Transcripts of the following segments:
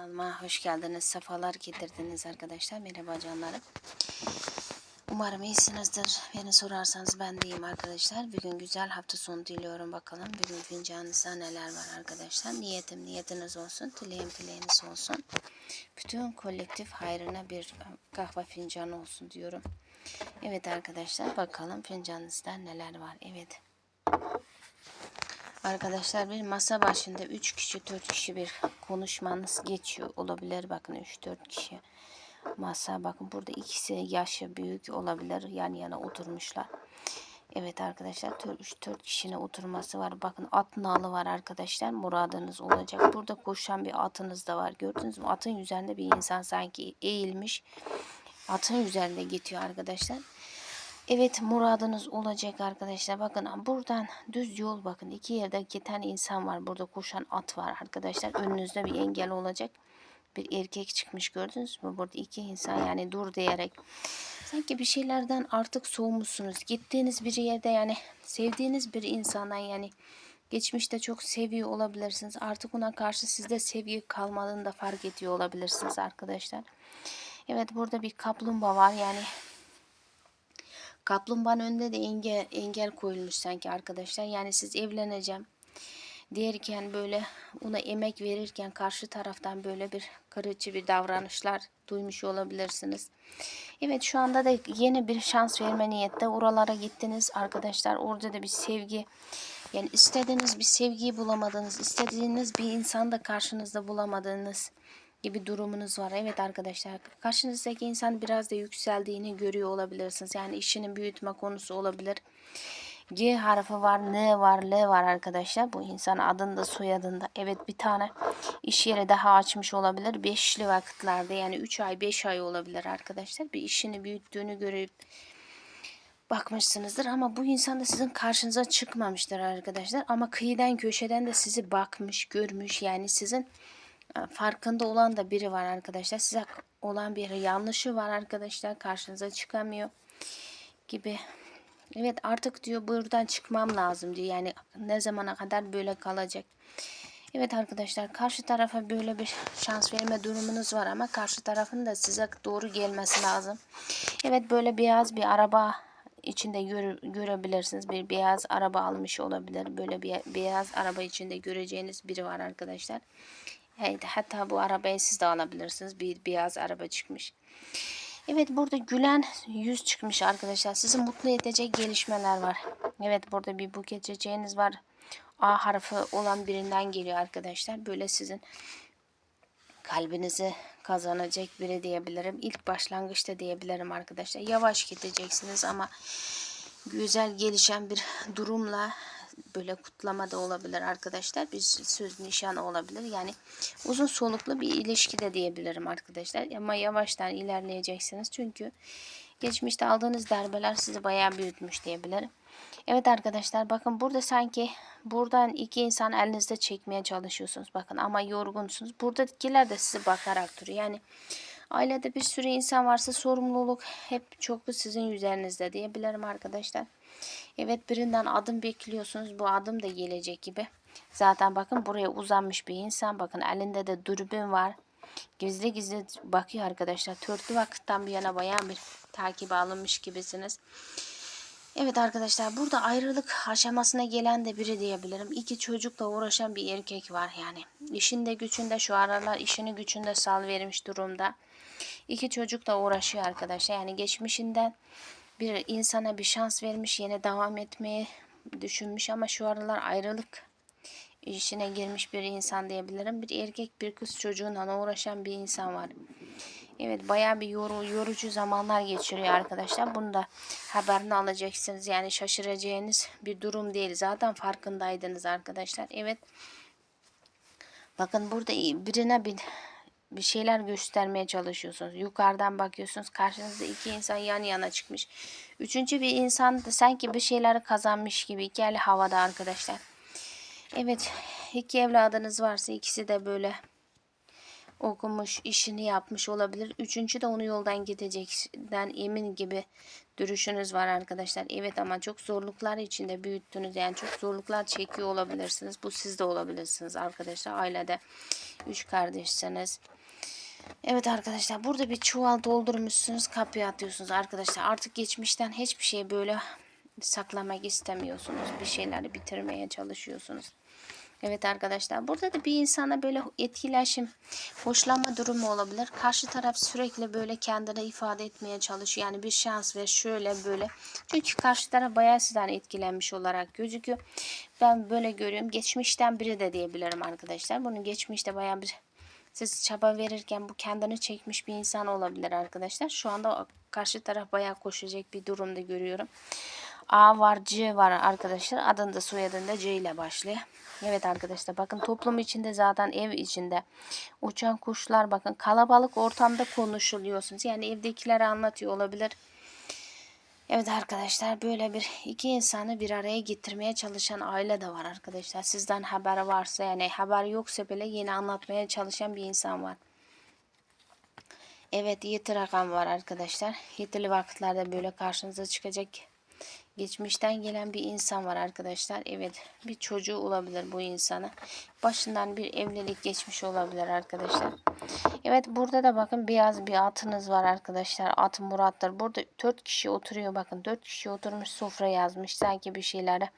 Kanalıma hoş geldiniz. Sefalar getirdiniz arkadaşlar. Merhaba canlarım. Umarım iyisinizdir. Beni sorarsanız ben de iyiyim arkadaşlar. Bugün güzel hafta sonu diliyorum bakalım. Bugün fincanınızda neler var arkadaşlar. Niyetim niyetiniz olsun. Dileğim dileğiniz olsun. Bütün kolektif hayrına bir kahve fincanı olsun diyorum. Evet arkadaşlar bakalım fincanınızda neler var. Evet. Arkadaşlar bir masa başında 3 kişi 4 kişi bir konuşmanız geçiyor olabilir. Bakın 3-4 kişi masa. Bakın burada ikisi yaşı büyük olabilir. Yan yana oturmuşlar. Evet arkadaşlar 3-4 kişinin oturması var. Bakın at nalı var arkadaşlar. Muradınız olacak. Burada koşan bir atınız da var. Gördünüz mü? Atın üzerinde bir insan sanki eğilmiş. Atın üzerinde geçiyor arkadaşlar. Evet muradınız olacak arkadaşlar. Bakın buradan düz yol bakın. iki yerde iki tane insan var. Burada koşan at var arkadaşlar. Önünüzde bir engel olacak. Bir erkek çıkmış gördünüz mü? Burada iki insan yani dur diyerek. Sanki bir şeylerden artık soğumuşsunuz. Gittiğiniz bir yerde yani sevdiğiniz bir insandan yani geçmişte çok seviyor olabilirsiniz. Artık ona karşı sizde sevgi kalmadığını da fark ediyor olabilirsiniz arkadaşlar. Evet burada bir kaplumbağa var yani Kaplumbağanın önünde de engel, engel koyulmuş sanki arkadaşlar. Yani siz evleneceğim derken böyle ona emek verirken karşı taraftan böyle bir kırıcı bir davranışlar duymuş olabilirsiniz. Evet şu anda da yeni bir şans verme niyette oralara gittiniz arkadaşlar. Orada da bir sevgi yani istediğiniz bir sevgiyi bulamadınız. istediğiniz bir insan da karşınızda bulamadığınız gibi durumunuz var. Evet arkadaşlar karşınızdaki insan biraz da yükseldiğini görüyor olabilirsiniz. Yani işini büyütme konusu olabilir. G harfi var, N var, L var arkadaşlar. Bu insan adında soyadında. Evet bir tane iş yeri daha açmış olabilir. Beşli vakitlerde yani 3 ay 5 ay olabilir arkadaşlar. Bir işini büyüttüğünü görüp bakmışsınızdır ama bu insan da sizin karşınıza çıkmamıştır arkadaşlar. Ama kıyıdan köşeden de sizi bakmış, görmüş. Yani sizin farkında olan da biri var arkadaşlar. Size olan bir yanlışı var arkadaşlar. Karşınıza çıkamıyor gibi. Evet artık diyor buradan çıkmam lazım diyor. Yani ne zamana kadar böyle kalacak. Evet arkadaşlar karşı tarafa böyle bir şans verme durumunuz var ama karşı tarafın da size doğru gelmesi lazım. Evet böyle beyaz bir araba içinde göre, görebilirsiniz. Bir beyaz araba almış olabilir. Böyle bir beyaz araba içinde göreceğiniz biri var arkadaşlar. Evet, hatta bu arabayı siz de alabilirsiniz. Bir beyaz araba çıkmış. Evet burada gülen yüz çıkmış arkadaşlar. Sizi mutlu edecek gelişmeler var. Evet burada bir buket çiçeğiniz var. A harfi olan birinden geliyor arkadaşlar. Böyle sizin kalbinizi kazanacak biri diyebilirim. İlk başlangıçta diyebilirim arkadaşlar. Yavaş gideceksiniz ama güzel gelişen bir durumla böyle kutlama da olabilir arkadaşlar. Bir söz nişanı olabilir. Yani uzun soluklu bir ilişki de diyebilirim arkadaşlar. Ama yavaştan ilerleyeceksiniz. Çünkü geçmişte aldığınız darbeler sizi bayağı büyütmüş diyebilirim. Evet arkadaşlar bakın burada sanki buradan iki insan elinizde çekmeye çalışıyorsunuz. Bakın ama yorgunsunuz. Buradakiler de size bakarak duruyor. Yani ailede bir sürü insan varsa sorumluluk hep çok sizin üzerinizde diyebilirim arkadaşlar. Evet birinden adım bekliyorsunuz. Bu adım da gelecek gibi. Zaten bakın buraya uzanmış bir insan. Bakın elinde de dürbün var. Gizli gizli bakıyor arkadaşlar. Törtlü vakitten bir yana bayan bir takip alınmış gibisiniz. Evet arkadaşlar burada ayrılık aşamasına gelen de biri diyebilirim. İki çocukla uğraşan bir erkek var yani. İşinde gücünde şu aralar işini gücünde sal vermiş durumda. İki çocukla uğraşıyor arkadaşlar. Yani geçmişinden bir insana bir şans vermiş yine devam etmeyi düşünmüş ama şu aralar ayrılık işine girmiş bir insan diyebilirim. Bir erkek bir kız çocuğunla uğraşan bir insan var. Evet bayağı bir yoru, yorucu zamanlar geçiriyor arkadaşlar. Bunu da haberini alacaksınız. Yani şaşıracağınız bir durum değil. Zaten farkındaydınız arkadaşlar. Evet. Bakın burada birine bir bir şeyler göstermeye çalışıyorsunuz. Yukarıdan bakıyorsunuz. Karşınızda iki insan yan yana çıkmış. Üçüncü bir insan da sanki bir şeyleri kazanmış gibi. İki eli havada arkadaşlar. Evet. iki evladınız varsa ikisi de böyle okumuş, işini yapmış olabilir. Üçüncü de onu yoldan gidecekten emin gibi duruşunuz var arkadaşlar. Evet ama çok zorluklar içinde büyüttünüz. Yani çok zorluklar çekiyor olabilirsiniz. Bu siz de olabilirsiniz arkadaşlar. Ailede üç kardeşseniz. Evet arkadaşlar burada bir çuval doldurmuşsunuz kapıya atıyorsunuz arkadaşlar. Artık geçmişten hiçbir şey böyle saklamak istemiyorsunuz. Bir şeyleri bitirmeye çalışıyorsunuz. Evet arkadaşlar burada da bir insana böyle etkileşim, hoşlanma durumu olabilir. Karşı taraf sürekli böyle kendini ifade etmeye çalışıyor. Yani bir şans ve şöyle böyle. Çünkü karşı taraf bayağı sizden etkilenmiş olarak gözüküyor. Ben böyle görüyorum. Geçmişten biri de diyebilirim arkadaşlar. Bunun geçmişte bayağı bir siz çaba verirken bu kendini çekmiş bir insan olabilir arkadaşlar. Şu anda karşı taraf bayağı koşacak bir durumda görüyorum. A var, C var arkadaşlar. Adında soyadında C ile başlıyor. Evet arkadaşlar bakın toplum içinde zaten ev içinde uçan kuşlar bakın kalabalık ortamda konuşuluyorsunuz. Yani evdekileri anlatıyor olabilir. Evet arkadaşlar böyle bir iki insanı bir araya getirmeye çalışan aile de var arkadaşlar. Sizden haber varsa yani haber yoksa bile yine anlatmaya çalışan bir insan var. Evet yeti rakam var arkadaşlar. Yetili vakitlerde böyle karşınıza çıkacak geçmişten gelen bir insan var arkadaşlar. Evet bir çocuğu olabilir bu insana. Başından bir evlilik geçmiş olabilir arkadaşlar. Evet burada da bakın beyaz bir atınız var arkadaşlar. At Murat'tır. Burada 4 kişi oturuyor bakın. 4 kişi oturmuş sofra yazmış. Sanki bir şeyleri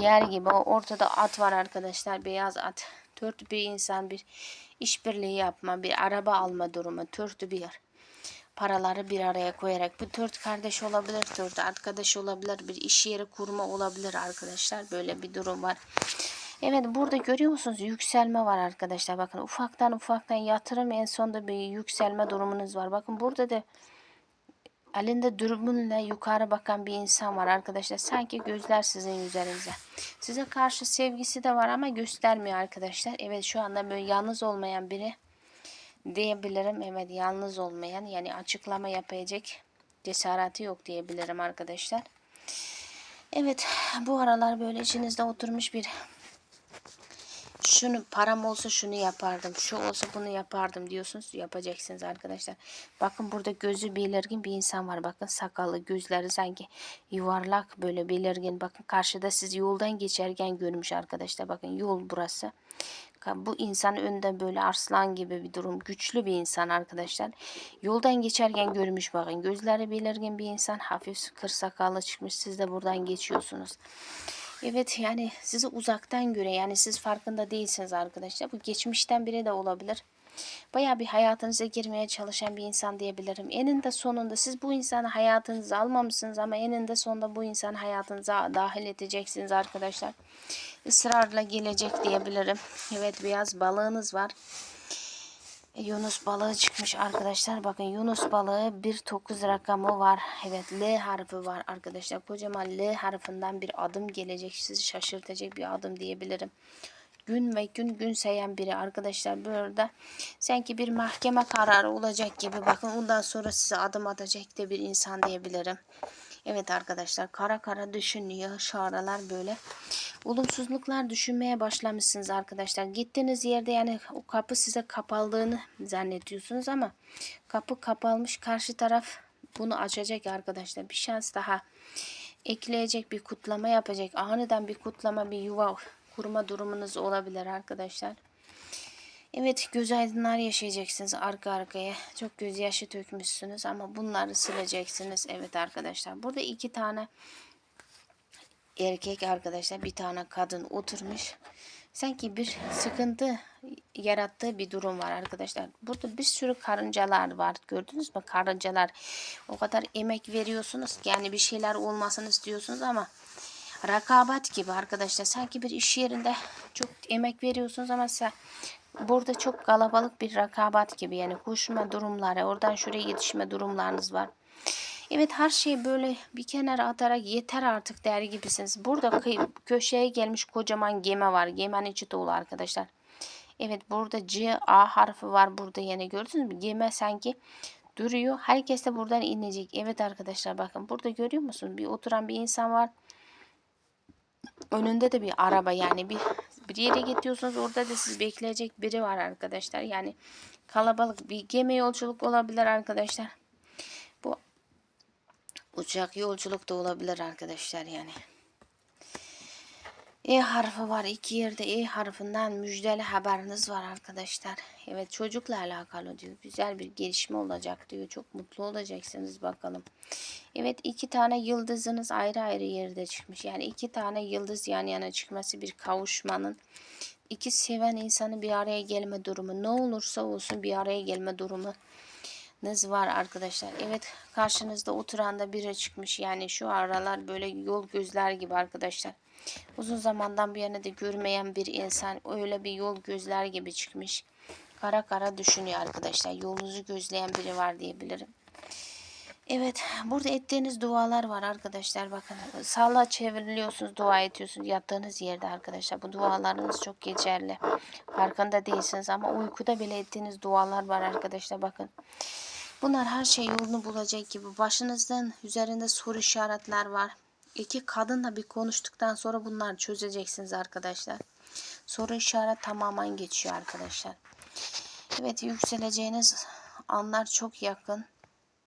yer gibi. Ortada at var arkadaşlar. Beyaz at. Dört bir insan bir işbirliği yapma, bir araba alma durumu. Dört bir paraları bir araya koyarak bu dört kardeş olabilir, dört arkadaş olabilir, bir iş yeri kurma olabilir arkadaşlar. Böyle bir durum var. Evet burada görüyor musunuz yükselme var arkadaşlar. Bakın ufaktan ufaktan yatırım en sonunda bir yükselme durumunuz var. Bakın burada da elinde dürbünle yukarı bakan bir insan var arkadaşlar. Sanki gözler sizin üzerinize. Size karşı sevgisi de var ama göstermiyor arkadaşlar. Evet şu anda böyle yalnız olmayan biri diyebilirim. Evet yalnız olmayan yani açıklama yapacak cesareti yok diyebilirim arkadaşlar. Evet bu aralar böyle içinizde oturmuş bir şunu param olsa şunu yapardım. Şu olsa bunu yapardım diyorsunuz. Yapacaksınız arkadaşlar. Bakın burada gözü belirgin bir insan var. Bakın sakalı gözleri sanki yuvarlak böyle belirgin. Bakın karşıda siz yoldan geçerken görmüş arkadaşlar. Bakın yol burası. Bu insan önde böyle arslan gibi bir durum. Güçlü bir insan arkadaşlar. Yoldan geçerken görmüş bakın. Gözleri belirgin bir insan. Hafif kır sakallı çıkmış. Siz de buradan geçiyorsunuz. Evet yani sizi uzaktan göre yani siz farkında değilsiniz arkadaşlar. Bu geçmişten biri de olabilir. Baya bir hayatınıza girmeye çalışan bir insan diyebilirim. Eninde sonunda siz bu insanı hayatınıza almamışsınız ama eninde sonunda bu insanı hayatınıza dahil edeceksiniz arkadaşlar. Israrla gelecek diyebilirim. Evet beyaz balığınız var. E, Yunus balığı çıkmış arkadaşlar. Bakın Yunus balığı bir 9 rakamı var. Evet L harfi var arkadaşlar. Kocaman L harfinden bir adım gelecek. Sizi şaşırtacak bir adım diyebilirim. Gün ve gün gün sayan biri arkadaşlar burada sanki bir mahkeme kararı olacak gibi bakın ondan sonra size adım atacak da bir insan diyebilirim. Evet arkadaşlar kara kara düşünüyor şu böyle olumsuzluklar düşünmeye başlamışsınız arkadaşlar. Gittiğiniz yerde yani o kapı size kapaldığını zannediyorsunuz ama kapı kapalmış karşı taraf bunu açacak arkadaşlar. Bir şans daha ekleyecek bir kutlama yapacak. Aniden bir kutlama bir yuva kurma durumunuz olabilir arkadaşlar. Evet göz aydınlar yaşayacaksınız arka arkaya. Çok gözyaşı dökmüşsünüz ama bunları sileceksiniz. Evet arkadaşlar burada iki tane erkek arkadaşlar bir tane kadın oturmuş. Sanki bir sıkıntı yarattığı bir durum var arkadaşlar. Burada bir sürü karıncalar var. Gördünüz mü? Karıncalar. O kadar emek veriyorsunuz ki yani bir şeyler olmasını istiyorsunuz ama rakabat gibi arkadaşlar. Sanki bir iş yerinde çok emek veriyorsunuz ama sen burada çok kalabalık bir rakabat gibi yani koşma durumları, oradan şuraya yetişme durumlarınız var. Evet her şey böyle bir kenara atarak yeter artık der gibisiniz. Burada köşeye gelmiş kocaman gemi var. Geminin içi dolu arkadaşlar. Evet burada C, A harfi var burada yine gördünüz mü? Gemi sanki duruyor. Herkes de buradan inecek. Evet arkadaşlar bakın burada görüyor musun? Bir oturan bir insan var. Önünde de bir araba yani bir, bir yere gidiyorsunuz orada da siz bekleyecek biri var arkadaşlar. Yani kalabalık bir gemi yolculuk olabilir arkadaşlar. Bu Uçak yolculuk da olabilir arkadaşlar yani. E harfi var. iki yerde E harfinden müjdeli haberiniz var arkadaşlar. Evet çocukla alakalı diyor. Güzel bir gelişme olacak diyor. Çok mutlu olacaksınız bakalım. Evet iki tane yıldızınız ayrı ayrı yerde çıkmış. Yani iki tane yıldız yan yana çıkması bir kavuşmanın. iki seven insanın bir araya gelme durumu. Ne olursa olsun bir araya gelme durumu nız var arkadaşlar. Evet karşınızda oturan da biri çıkmış. Yani şu aralar böyle yol gözler gibi arkadaşlar. Uzun zamandan bir yana da görmeyen bir insan öyle bir yol gözler gibi çıkmış. Kara kara düşünüyor arkadaşlar. Yolunuzu gözleyen biri var diyebilirim. Evet burada ettiğiniz dualar var arkadaşlar bakın sağlığa çevriliyorsunuz dua ediyorsunuz yattığınız yerde arkadaşlar bu dualarınız çok geçerli farkında değilsiniz ama uykuda bile ettiğiniz dualar var arkadaşlar bakın bunlar her şey yolunu bulacak gibi. Başınızdan üzerinde soru işaretler var. İki kadınla bir konuştuktan sonra bunları çözeceksiniz arkadaşlar. Soru işaret tamamen geçiyor arkadaşlar. Evet yükseleceğiniz anlar çok yakın